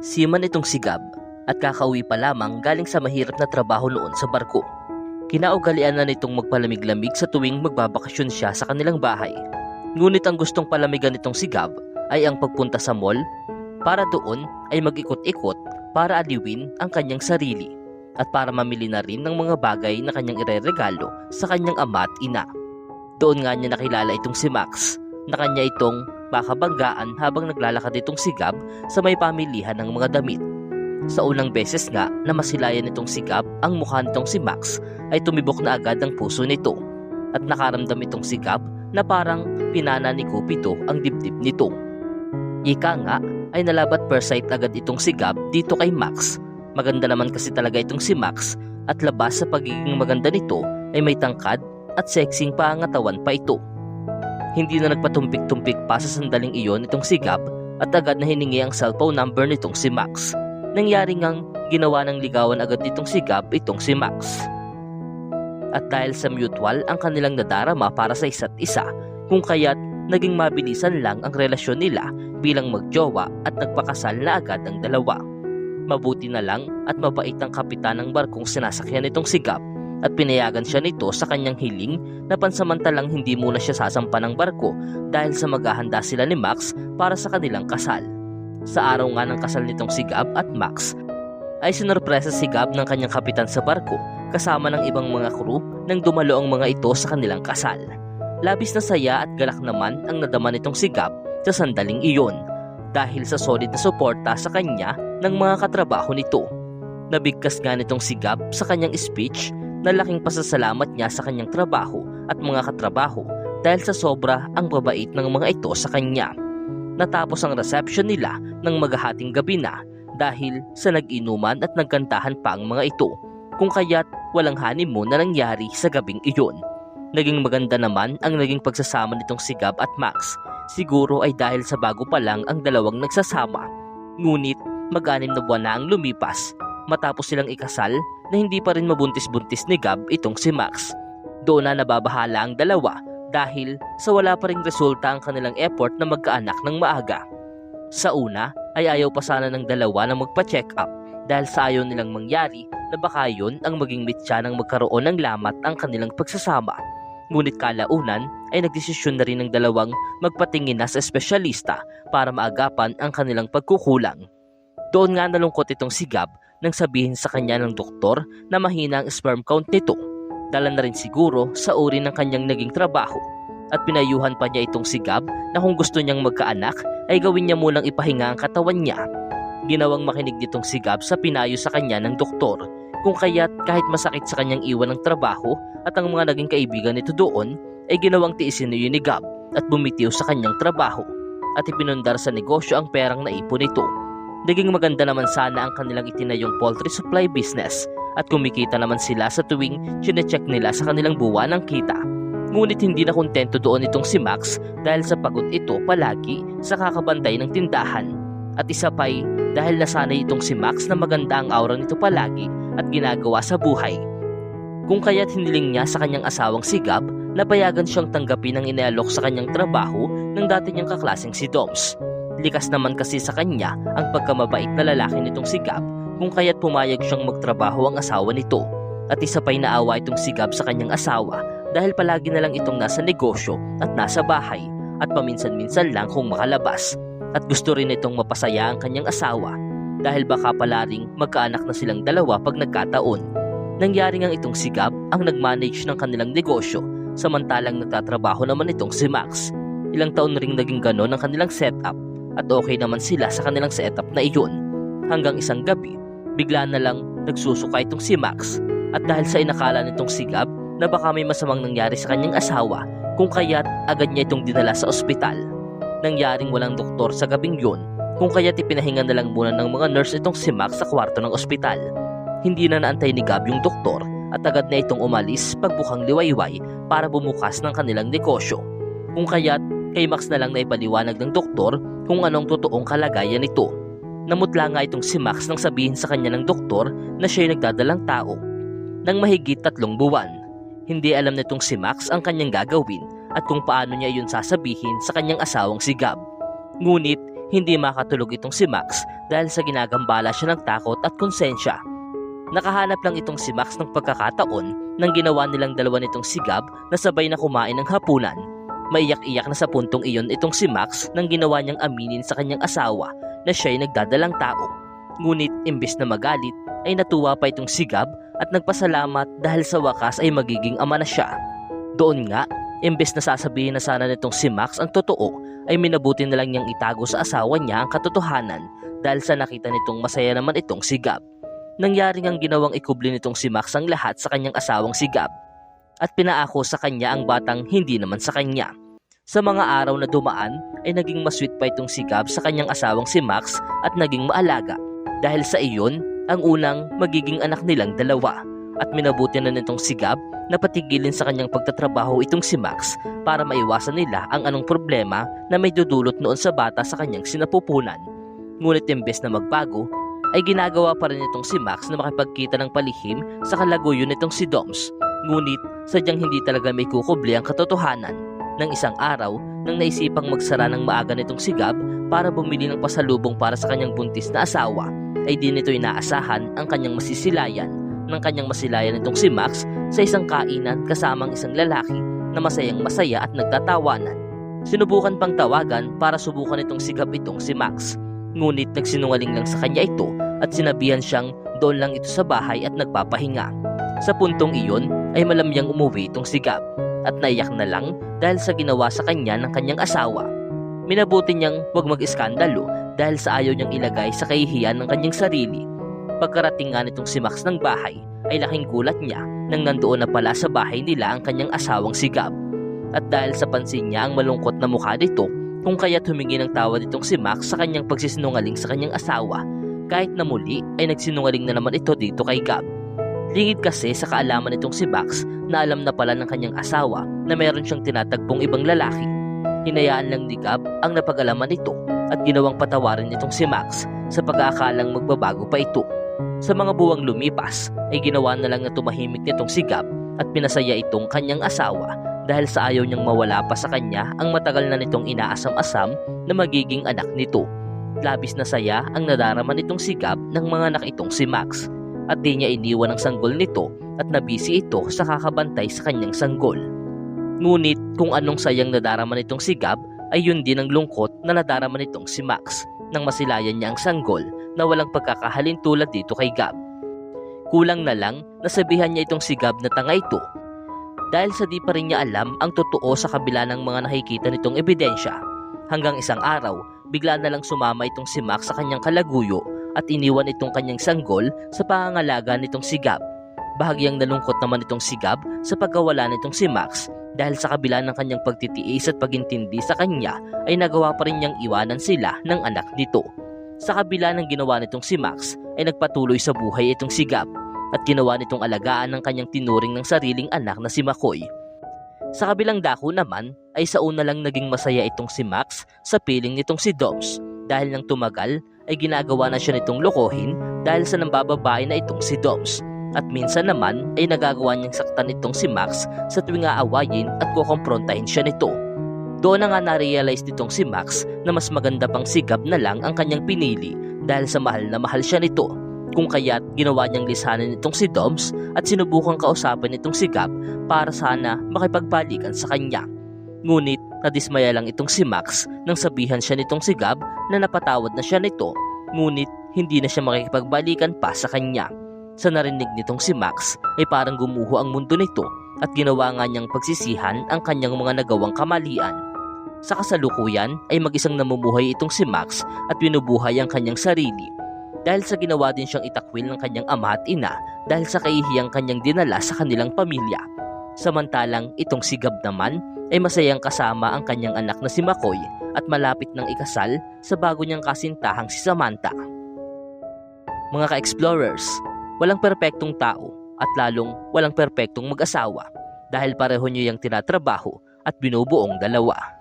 Siman itong si Gab at kakauwi pa lamang galing sa mahirap na trabaho noon sa barko. Kinaugalian na nitong magpalamig-lamig sa tuwing magbabakasyon siya sa kanilang bahay. Ngunit ang gustong palamigan nitong si Gab ay ang pagpunta sa mall para doon ay mag-ikot-ikot para aliwin ang kanyang sarili at para mamili na rin ng mga bagay na kanyang ireregalo sa kanyang ama at ina. Doon nga niya nakilala itong si Max na kanya itong makabanggaan habang naglalakad itong si Gab sa may pamilihan ng mga damit. Sa unang beses nga na masilayan nitong si Gab ang mukha nitong si Max ay tumibok na agad ang puso nito at nakaramdam itong si Gab na parang pinana ni Cupido ang dibdib nito. Ika nga ay nalabat per sight agad itong si Gab dito kay Max. Maganda naman kasi talaga itong si Max at labas sa pagiging maganda nito ay may tangkad at sexing pangatawan pa ito. Hindi na nagpatumpik-tumpik pa sa sandaling iyon itong si Gab at agad na hiningi ang cellphone number nitong si Max. Nangyari ngang ginawa ng ligawan agad nitong si Gab itong si Max. At dahil sa mutual ang kanilang nadarama para sa isa't isa, kung kaya't naging mabilisan lang ang relasyon nila bilang magjowa at nagpakasal na agad ang dalawa. Mabuti na lang at mabait ang kapitan ng barkong sinasakyan nitong si Gab at pinayagan siya nito sa kanyang hiling na pansamantalang hindi muna siya sasampa ng barko dahil sa maghahanda sila ni Max para sa kanilang kasal. Sa araw nga ng kasal nitong si Gab at Max, ay sinurpresa si Gab ng kanyang kapitan sa barko kasama ng ibang mga crew nang dumalo ang mga ito sa kanilang kasal. Labis na saya at galak naman ang nadama nitong si Gab sa sandaling iyon dahil sa solid na suporta sa kanya ng mga katrabaho nito. Nabigkas nga nitong si Gab sa kanyang speech na laking pasasalamat niya sa kanyang trabaho at mga katrabaho dahil sa sobra ang babait ng mga ito sa kanya. Natapos ang reception nila ng maghahating gabi na dahil sa nag-inuman at nagkantahan pa ang mga ito kung kaya't walang honeymoon na nangyari sa gabing iyon. Naging maganda naman ang naging pagsasama nitong si Gab at Max. Siguro ay dahil sa bago pa lang ang dalawang nagsasama. Ngunit mag-anim na buwan na ang lumipas matapos silang ikasal na hindi pa rin mabuntis-buntis ni Gab itong si Max. Doon na nababahala ang dalawa dahil sa wala pa ring resulta ang kanilang effort na magkaanak ng maaga. Sa una ay ayaw pa sana ng dalawa na magpa-check up dahil sa ayaw nilang mangyari na baka yun ang maging mitya ng magkaroon ng lamat ang kanilang pagsasama. Ngunit kalaunan ay nagdesisyon na rin ng dalawang magpatingin na sa espesyalista para maagapan ang kanilang pagkukulang. Doon nga nalungkot itong si Gab nang sabihin sa kanya ng doktor na mahina ang sperm count nito. Dala na rin siguro sa uri ng kanyang naging trabaho at pinayuhan pa niya itong si Gab na kung gusto niyang magkaanak ay gawin niya munang ipahinga ang katawan niya. Ginawang makinig nitong si Gab sa pinayo sa kanya ng doktor kung kaya't kahit masakit sa kanyang iwan ng trabaho at ang mga naging kaibigan nito doon ay ginawang tiisin niyo ni Gab at bumitiw sa kanyang trabaho at ipinundar sa negosyo ang perang naipon nito. Naging maganda naman sana ang kanilang itinayong poultry supply business at kumikita naman sila sa tuwing chinecheck nila sa kanilang buwan ng kita. Ngunit hindi na kontento doon itong si Max dahil sa pagod ito palagi sa kakabantay ng tindahan. At isa pa'y dahil nasanay itong si Max na maganda ang aura nito palagi at ginagawa sa buhay. Kung kaya't hiniling niya sa kanyang asawang si Gab na payagan siyang tanggapin ang inaalok sa kanyang trabaho ng dati niyang kaklaseng si Doms. Likas naman kasi sa kanya ang pagkamabait na lalaki nitong si Gab kung kaya't pumayag siyang magtrabaho ang asawa nito. At isa pa'y naawa itong si Gab sa kanyang asawa dahil palagi na lang itong nasa negosyo at nasa bahay at paminsan-minsan lang kung makalabas. At gusto rin itong mapasaya ang kanyang asawa dahil baka pala ring magkaanak na silang dalawa pag nagkataon. Nangyari ngang itong si Gab ang nag-manage ng kanilang negosyo samantalang nagtatrabaho naman itong si Max. Ilang taon ring naging ganon ang kanilang setup at okay naman sila sa kanilang setup na iyon. Hanggang isang gabi, bigla na lang nagsusuka itong si Max at dahil sa inakala nitong si Gab na baka may masamang nangyari sa kanyang asawa kung kaya't agad niya itong dinala sa ospital. Nangyaring walang doktor sa gabing yun kung kaya't ipinahinga na lang muna ng mga nurse itong si Max sa kwarto ng ospital. Hindi na naantay ni Gab yung doktor at agad na itong umalis pagbukang liwayway para bumukas ng kanilang negosyo. Kung kaya't kay Max na lang na ipaliwanag ng doktor kung anong totoong kalagayan nito. Namutla nga itong si Max nang sabihin sa kanya ng doktor na siya'y nagdadalang tao. Nang mahigit tatlong buwan, hindi alam nitong si Max ang kanyang gagawin at kung paano niya yun sasabihin sa kanyang asawang si Gab. Ngunit hindi makatulog itong si Max dahil sa ginagambala siya ng takot at konsensya. Nakahanap lang itong si Max ng pagkakataon nang ginawa nilang dalawa nitong si Gab na sabay na kumain ng hapunan. Maiyak-iyak na sa puntong iyon itong si Max nang ginawa niyang aminin sa kanyang asawa na siya'y nagdadalang tao. Ngunit imbes na magalit ay natuwa pa itong si Gab at nagpasalamat dahil sa wakas ay magiging ama na siya. Doon nga, imbes na sasabihin na sana nitong si Max ang totoo, ay minabuti na lang niyang itago sa asawa niya ang katotohanan dahil sa nakita nitong masaya naman itong si Gab. Nangyaring ang ginawang ikubli nitong si Max ang lahat sa kanyang asawang si Gab at pinaako sa kanya ang batang hindi naman sa kanya. Sa mga araw na dumaan ay naging masweet pa itong si Gab sa kanyang asawang si Max at naging maalaga. Dahil sa iyon, ang unang magiging anak nilang dalawa at minabuti na nitong si Gab na patigilin sa kanyang pagtatrabaho itong si Max para maiwasan nila ang anong problema na may dudulot noon sa bata sa kanyang sinapupunan. Ngunit imbes na magbago, ay ginagawa pa rin itong si Max na makipagkita ng palihim sa kalaguyo nitong si Doms. Ngunit sadyang hindi talaga may kukubli ang katotohanan. Nang isang araw, nang naisipang magsara ng maaga nitong si Gab para bumili ng pasalubong para sa kanyang buntis na asawa, ay di nito inaasahan ang kanyang masisilayan ng kanyang masilayan nitong si Max sa isang kainan kasamang isang lalaki na masayang masaya at nagtatawanan. Sinubukan pang tawagan para subukan itong sigap itong si Max. Ngunit nagsinungaling lang sa kanya ito at sinabihan siyang doon lang ito sa bahay at nagpapahinga. Sa puntong iyon ay malamyang umuwi itong si Gab at naiyak na lang dahil sa ginawa sa kanya ng kanyang asawa. Minabuti niyang huwag mag-iskandalo dahil sa ayaw niyang ilagay sa kahihiyan ng kanyang sarili. Pagkarating nga nitong si Max ng bahay ay laking gulat niya nang nandoon na pala sa bahay nila ang kanyang asawang si Gab. At dahil sa pansin niya ang malungkot na mukha nito kung kaya't humingi ng tawad itong si Max sa kanyang pagsisinungaling sa kanyang asawa kahit na muli ay nagsinungaling na naman ito dito kay Gab. Lingid kasi sa kaalaman nitong si Max na alam na pala ng kanyang asawa na mayroon siyang tinatagpong ibang lalaki. Hinayaan lang ni Gab ang napag-alaman nito at ginawang patawarin nitong si Max sa pag-aakalang magbabago pa ito. Sa mga buwang lumipas ay ginawa na lang na tumahimik nitong si Gab at pinasaya itong kanyang asawa dahil sa ayaw niyang mawala pa sa kanya ang matagal na nitong inaasam-asam na magiging anak nito. Labis na saya ang nadarama nitong si Gab ng mga anak itong si Max at di niya iniwan ang sanggol nito at nabisi ito sa kakabantay sa kanyang sanggol. Ngunit kung anong sayang nadarama nitong si Gab ay yun din ang lungkot na nadarama nitong si Max nang masilayan niya ang sanggol na walang pagkakahalin tulad dito kay Gab. Kulang na lang nasabihan niya itong si Gab na tanga ito dahil sa di pa rin niya alam ang totoo sa kabila ng mga nakikita nitong ebidensya. Hanggang isang araw, bigla na lang sumama itong si Max sa kanyang kalaguyo at iniwan itong kanyang sanggol sa pangangalaga nitong si Gab. Bahagyang nalungkot naman itong si Gab sa pagkawala nitong si Max dahil sa kabila ng kanyang pagtitiis at pagintindi sa kanya ay nagawa pa rin niyang iwanan sila ng anak nito. Sa kabila ng ginawa nitong si Max ay nagpatuloy sa buhay itong si Gab at ginawa nitong alagaan ng kanyang tinuring ng sariling anak na si Makoy. Sa kabilang dako naman ay sa una lang naging masaya itong si Max sa piling nitong si Doms dahil nang tumagal ay ginagawa na siya nitong lokohin dahil sa nambababae na itong si Doms at minsan naman ay nagagawa niyang saktan itong si Max sa tuwing aawayin at kukomprontahin siya nito. Doon na nga na-realize nitong si Max na mas maganda pang sigab na lang ang kanyang pinili dahil sa mahal na mahal siya nito kung kaya't ginawa niyang lisanin itong si Dobbs at sinubukang kausapin itong si Gab para sana makipagbalikan sa kanya. Ngunit nadismaya lang itong si Max nang sabihan siya nitong si Gab na napatawad na siya nito ngunit hindi na siya makikipagbalikan pa sa kanya. Sa narinig nitong si Max ay parang gumuho ang mundo nito at ginawa nga niyang pagsisihan ang kanyang mga nagawang kamalian. Sa kasalukuyan ay mag-isang namumuhay itong si Max at binubuhay ang kanyang sarili dahil sa ginawa din siyang itakwil ng kanyang ama at ina dahil sa kahihiyang kanyang dinala sa kanilang pamilya. Samantalang itong si Gab naman ay masayang kasama ang kanyang anak na si Makoy at malapit ng ikasal sa bago niyang kasintahang si Samantha. Mga ka-explorers, walang perpektong tao at lalong walang perpektong mag-asawa dahil pareho niyo yung tinatrabaho at binubuong dalawa.